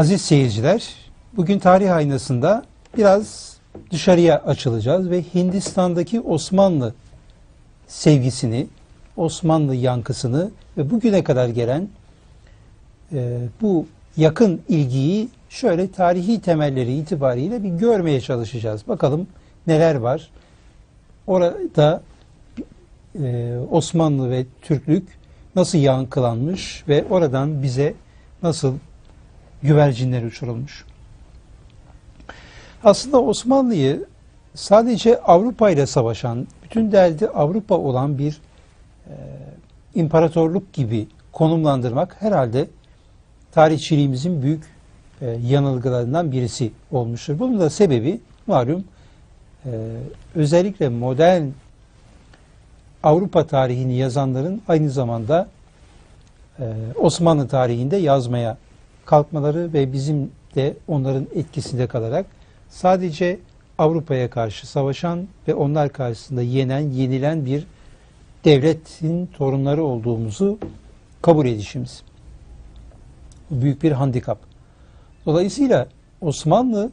Aziz seyirciler, bugün tarih aynasında biraz dışarıya açılacağız ve Hindistan'daki Osmanlı sevgisini, Osmanlı yankısını ve bugüne kadar gelen e, bu yakın ilgiyi şöyle tarihi temelleri itibariyle bir görmeye çalışacağız. Bakalım neler var. Orada e, Osmanlı ve Türklük nasıl yankılanmış ve oradan bize nasıl güvercinler uçurulmuş. Aslında Osmanlı'yı sadece Avrupa ile savaşan, bütün derdi Avrupa olan bir e, imparatorluk gibi konumlandırmak herhalde tarihçiliğimizin büyük e, yanılgılarından birisi olmuştur. Bunun da sebebi malum e, özellikle modern Avrupa tarihini yazanların aynı zamanda e, Osmanlı tarihinde yazmaya kalkmaları ve bizim de onların etkisinde kalarak sadece Avrupa'ya karşı savaşan ve onlar karşısında yenen, yenilen bir devletin torunları olduğumuzu kabul edişimiz. Bu büyük bir handikap. Dolayısıyla Osmanlı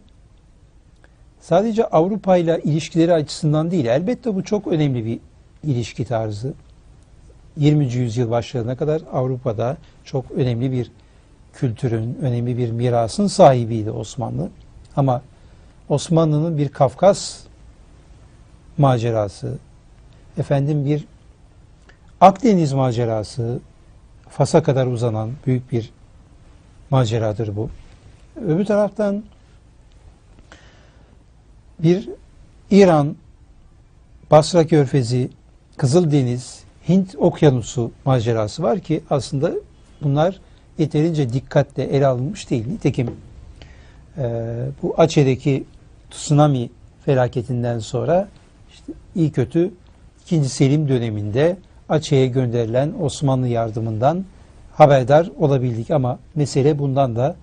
sadece Avrupa ile ilişkileri açısından değil, elbette bu çok önemli bir ilişki tarzı. 20. yüzyıl başlarına kadar Avrupa'da çok önemli bir kültürün, önemli bir mirasın sahibiydi Osmanlı. Ama Osmanlı'nın bir Kafkas macerası, efendim bir Akdeniz macerası, Fas'a kadar uzanan büyük bir maceradır bu. Öbür taraftan bir İran, Basra Körfezi, Kızıldeniz, Hint Okyanusu macerası var ki aslında bunlar yeterince dikkatle ele alınmış değil. Nitekim e, bu Aceh'deki tsunami felaketinden sonra işte iyi kötü 2. Selim döneminde Aceh'e gönderilen Osmanlı yardımından haberdar olabildik ama mesele bundan da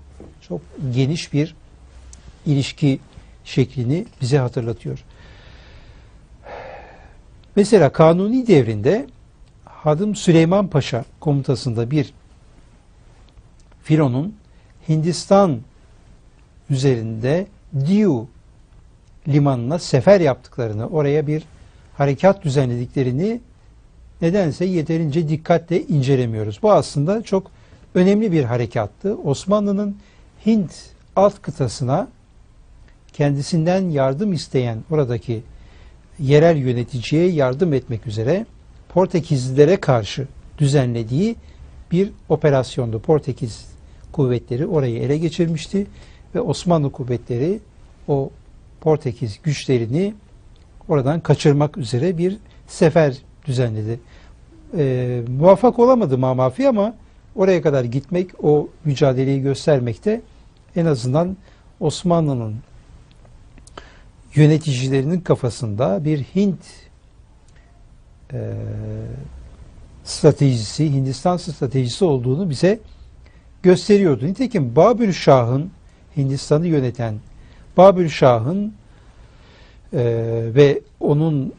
çok geniş bir ilişki şeklini bize hatırlatıyor. Mesela Kanuni devrinde Hadım Süleyman Paşa komutasında bir filonun Hindistan üzerinde Diu limanına sefer yaptıklarını, oraya bir harekat düzenlediklerini nedense yeterince dikkatle incelemiyoruz. Bu aslında çok önemli bir harekattı. Osmanlı'nın Hint alt kıtasına kendisinden yardım isteyen oradaki yerel yöneticiye yardım etmek üzere Portekizlilere karşı düzenlediği bir operasyondu. Portekiz kuvvetleri orayı ele geçirmişti ve Osmanlı kuvvetleri o Portekiz güçlerini oradan kaçırmak üzere bir sefer düzenledi. E, muvaffak olamadı Mamafi ama oraya kadar gitmek, o mücadeleyi göstermekte en azından Osmanlı'nın yöneticilerinin kafasında bir Hint e, stratejisi, Hindistan stratejisi olduğunu bize gösteriyordu. Nitekim Babür Şah'ın Hindistan'ı yöneten Babür Şah'ın e, ve onun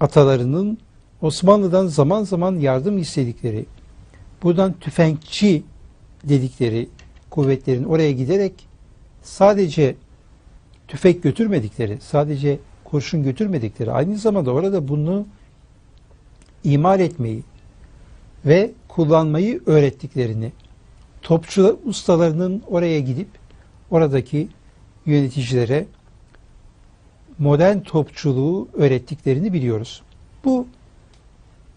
atalarının Osmanlı'dan zaman zaman yardım istedikleri, buradan tüfekçi dedikleri kuvvetlerin oraya giderek sadece tüfek götürmedikleri, sadece kurşun götürmedikleri, aynı zamanda orada bunu imal etmeyi ve kullanmayı öğrettiklerini, topçu ustalarının oraya gidip oradaki yöneticilere modern topçuluğu öğrettiklerini biliyoruz. Bu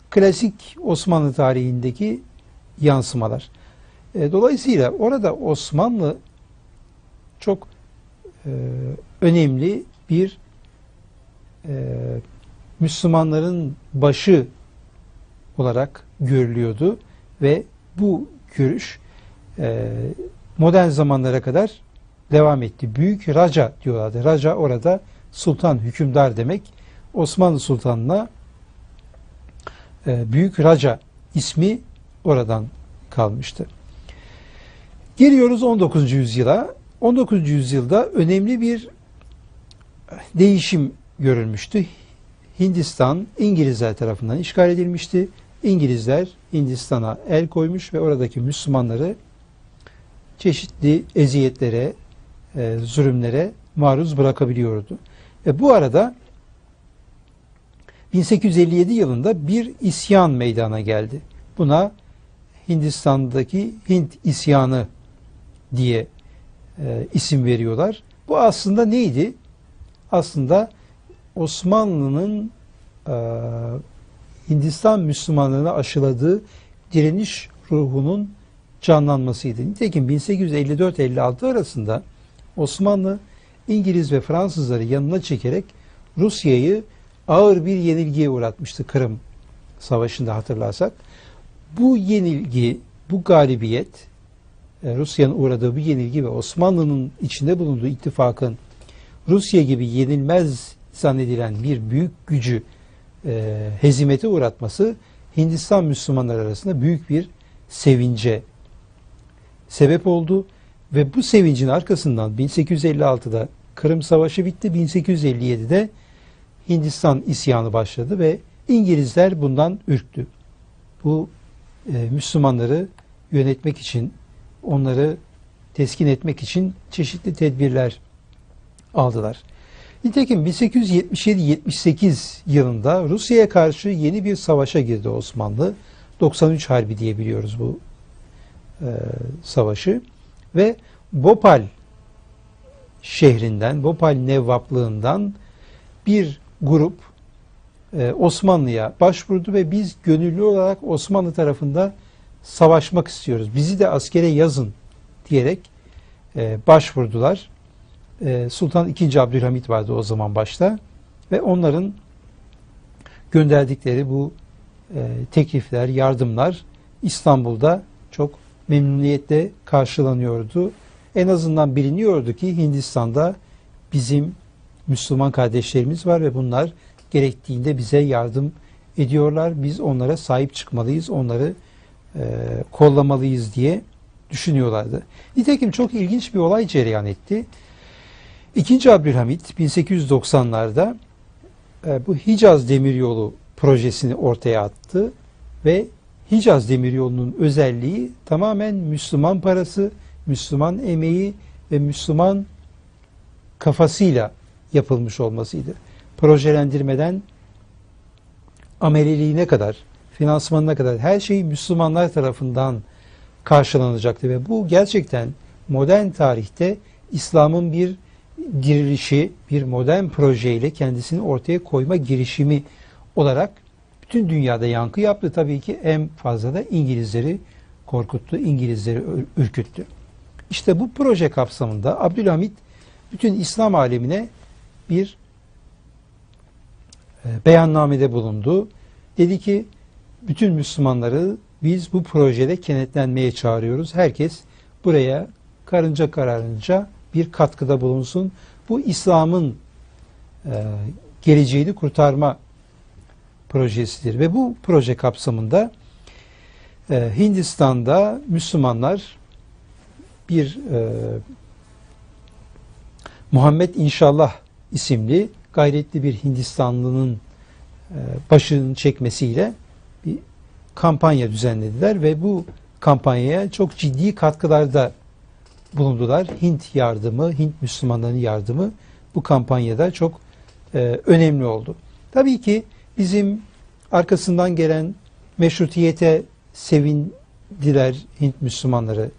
klasik Osmanlı tarihindeki yansımalar. E, dolayısıyla orada Osmanlı çok e, önemli bir e, Müslümanların başı olarak görülüyordu ve bu görüş e, modern zamanlara kadar devam etti. Büyük Raca diyorlardı. Raca orada sultan, hükümdar demek. Osmanlı Sultanı'na e, Büyük Raca ismi oradan kalmıştı. Geliyoruz 19. yüzyıla. 19. yüzyılda önemli bir değişim görülmüştü. Hindistan İngilizler tarafından işgal edilmişti. İngilizler Hindistan'a el koymuş ve oradaki Müslümanları çeşitli eziyetlere, e, zulümlere maruz bırakabiliyordu. Ve bu arada 1857 yılında bir isyan meydana geldi. Buna Hindistan'daki Hint isyanı diye e, isim veriyorlar. Bu aslında neydi? Aslında Osmanlı'nın e, Hindistan Müslümanlığına aşıladığı direniş ruhunun canlanmasıydı. Nitekim 1854-56 arasında Osmanlı İngiliz ve Fransızları yanına çekerek Rusya'yı ağır bir yenilgiye uğratmıştı Kırım Savaşı'nda hatırlarsak. Bu yenilgi, bu galibiyet, e, Rusya'nın uğradığı bu yenilgi ve Osmanlı'nın içinde bulunduğu ittifakın Rusya gibi yenilmez zannedilen bir büyük gücü e, hezimete uğratması Hindistan Müslümanlar arasında büyük bir sevince sebep oldu ve bu sevincin arkasından 1856'da Kırım Savaşı bitti, 1857'de Hindistan isyanı başladı ve İngilizler bundan ürktü. Bu e, Müslümanları yönetmek için, onları teskin etmek için çeşitli tedbirler aldılar. Nitekim 1877-78 yılında Rusya'ya karşı yeni bir savaşa girdi Osmanlı. 93 Harbi diye biliyoruz bu e, savaşı. Ve Bopal şehrinden, Bopal nevvaplığından bir grup e, Osmanlı'ya başvurdu ve biz gönüllü olarak Osmanlı tarafında savaşmak istiyoruz. Bizi de askere yazın diyerek e, başvurdular. E, Sultan II. Abdülhamit vardı o zaman başta ve onların gönderdikleri bu e, teklifler, yardımlar İstanbul'da çok memnuniyetle karşılanıyordu. En azından biliniyordu ki Hindistan'da bizim Müslüman kardeşlerimiz var ve bunlar gerektiğinde bize yardım ediyorlar. Biz onlara sahip çıkmalıyız, onları e, kollamalıyız diye düşünüyorlardı. Nitekim çok ilginç bir olay cereyan etti. İkinci Abdülhamit 1890'larda e, bu Hicaz Demiryolu projesini ortaya attı ve Hicaz Demiryolu'nun özelliği tamamen Müslüman parası, Müslüman emeği ve Müslüman kafasıyla yapılmış olmasıydı. Projelendirmeden ameliliğine kadar, finansmanına kadar her şey Müslümanlar tarafından karşılanacaktı ve bu gerçekten modern tarihte İslam'ın bir dirilişi, bir modern projeyle kendisini ortaya koyma girişimi olarak bütün dünyada yankı yaptı. Tabii ki en fazla da İngilizleri korkuttu, İngilizleri ürküttü. İşte bu proje kapsamında Abdülhamit bütün İslam alemine bir e, beyannamede bulundu. Dedi ki bütün Müslümanları biz bu projede kenetlenmeye çağırıyoruz. Herkes buraya karınca kararınca bir katkıda bulunsun. Bu İslam'ın e, geleceğini kurtarma projesidir. Ve bu proje kapsamında e, Hindistan'da Müslümanlar bir e, Muhammed İnşallah isimli gayretli bir Hindistanlının e, başının çekmesiyle bir kampanya düzenlediler ve bu kampanyaya çok ciddi katkılarda bulundular. Hint yardımı, Hint Müslümanlarının yardımı bu kampanyada çok e, önemli oldu. Tabii ki bizim arkasından gelen meşrutiyete sevindiler Hint Müslümanları.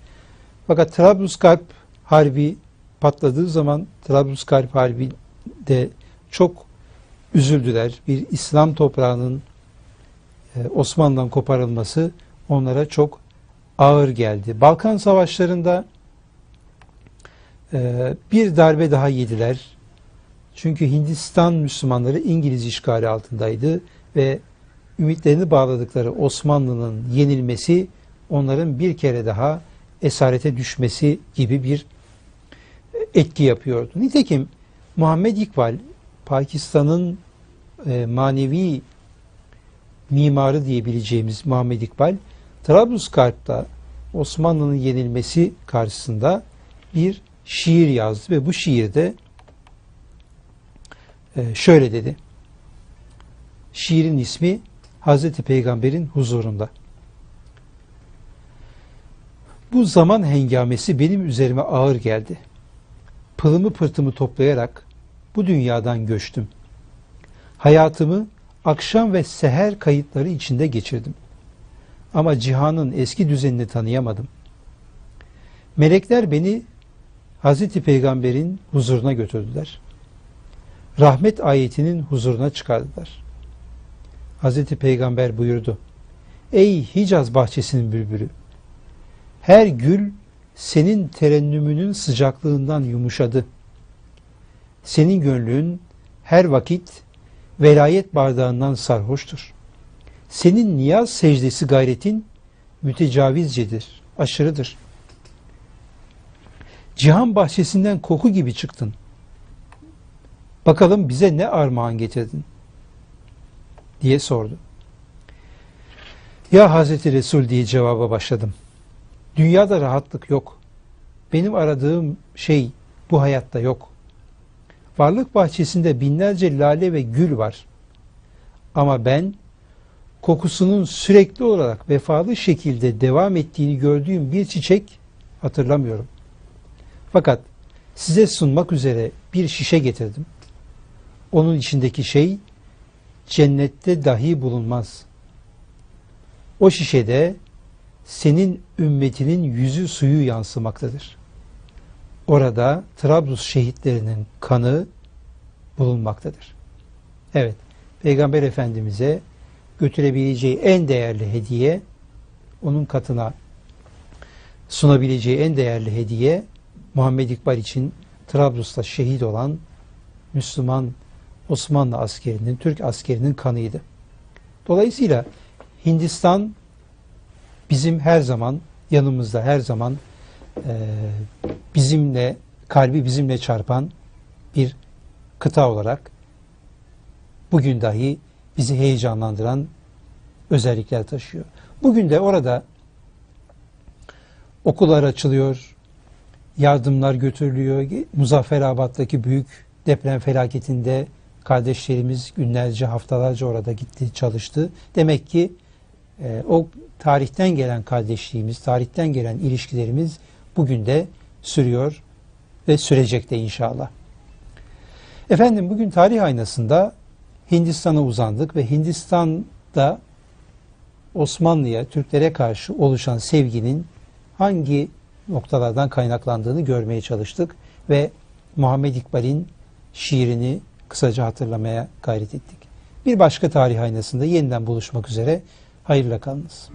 Fakat Trablusgarp Harbi patladığı zaman Trablusgarp Harbi'de çok üzüldüler. Bir İslam toprağının e, Osmanlı'dan koparılması onlara çok ağır geldi. Balkan Savaşları'nda e, bir darbe daha yediler. Çünkü Hindistan Müslümanları İngiliz işgali altındaydı ve ümitlerini bağladıkları Osmanlı'nın yenilmesi onların bir kere daha esarete düşmesi gibi bir etki yapıyordu. Nitekim Muhammed İkbal Pakistan'ın e, manevi mimarı diyebileceğimiz Muhammed İkbal Trablusgarp'ta Osmanlı'nın yenilmesi karşısında bir şiir yazdı ve bu şiirde e, şöyle dedi. Şiirin ismi Hazreti Peygamber'in huzurunda. Bu zaman hengamesi benim üzerime ağır geldi. Pılımı pırtımı toplayarak bu dünyadan göçtüm. Hayatımı akşam ve seher kayıtları içinde geçirdim. Ama cihanın eski düzenini tanıyamadım. Melekler beni Hazreti Peygamber'in huzuruna götürdüler. Rahmet ayetinin huzuruna çıkardılar. Hazreti Peygamber buyurdu. Ey Hicaz bahçesinin bülbülü! Her gül senin terennümünün sıcaklığından yumuşadı. Senin gönlün her vakit velayet bardağından sarhoştur. Senin niyaz secdesi gayretin mütecavizcedir, aşırıdır. Cihan bahçesinden koku gibi çıktın. Bakalım bize ne armağan getirdin? diye sordu. Ya Hazreti Resul diye cevaba başladım. Dünyada rahatlık yok. Benim aradığım şey bu hayatta yok. Varlık bahçesinde binlerce lale ve gül var. Ama ben kokusunun sürekli olarak vefalı şekilde devam ettiğini gördüğüm bir çiçek hatırlamıyorum. Fakat size sunmak üzere bir şişe getirdim. Onun içindeki şey cennette dahi bulunmaz. O şişede senin ümmetinin yüzü suyu yansımaktadır. Orada Trablus şehitlerinin kanı bulunmaktadır. Evet, Peygamber Efendimiz'e götürebileceği en değerli hediye, onun katına sunabileceği en değerli hediye, Muhammed İkbal için Trablus'ta şehit olan Müslüman Osmanlı askerinin, Türk askerinin kanıydı. Dolayısıyla Hindistan bizim her zaman yanımızda, her zaman e, bizimle, kalbi bizimle çarpan bir kıta olarak bugün dahi bizi heyecanlandıran özellikler taşıyor. Bugün de orada okullar açılıyor, yardımlar götürülüyor. Muzafferabad'daki büyük deprem felaketinde kardeşlerimiz günlerce, haftalarca orada gitti, çalıştı. Demek ki e, o tarihten gelen kardeşliğimiz, tarihten gelen ilişkilerimiz bugün de sürüyor ve sürecek de inşallah. Efendim bugün tarih aynasında Hindistan'a uzandık ve Hindistan'da Osmanlı'ya, Türklere karşı oluşan sevginin hangi noktalardan kaynaklandığını görmeye çalıştık ve Muhammed İkbal'in şiirini kısaca hatırlamaya gayret ettik. Bir başka tarih aynasında yeniden buluşmak üzere. Hayırla kalınız.